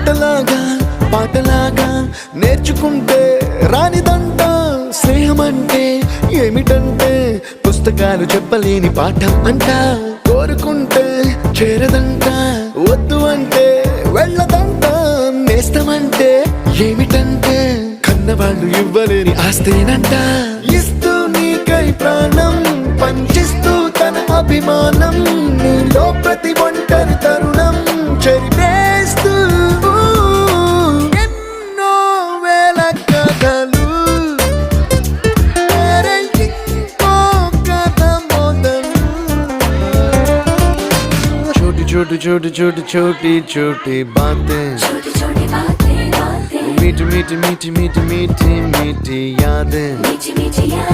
ఆటలాగా పాటలాగా నేర్చుకుంటే రానిదంట. స్నేహమంటే ఏమిటంటే పుస్తకాలు చెప్పలేని పాఠం అంట. కోరుకుంటే చేరదంట వద్దు అంటే వెళ్ళదంట. నేస్తమంటే ఏమిటంటే కన్నవాళ్ళు ఇవ్వలేని ఆస్తేనంట. ఇస్తూ నీకై ప్రాణం పంచిస్తూ తన అభిమానం. छोटी छोटी छोटी छोटी छोटी छोटी बातें छोटी छोटी बातें बातें मीठी मीठी मीठी मीठी मीठी मीठी यादें मीठी मीठी यादें यादें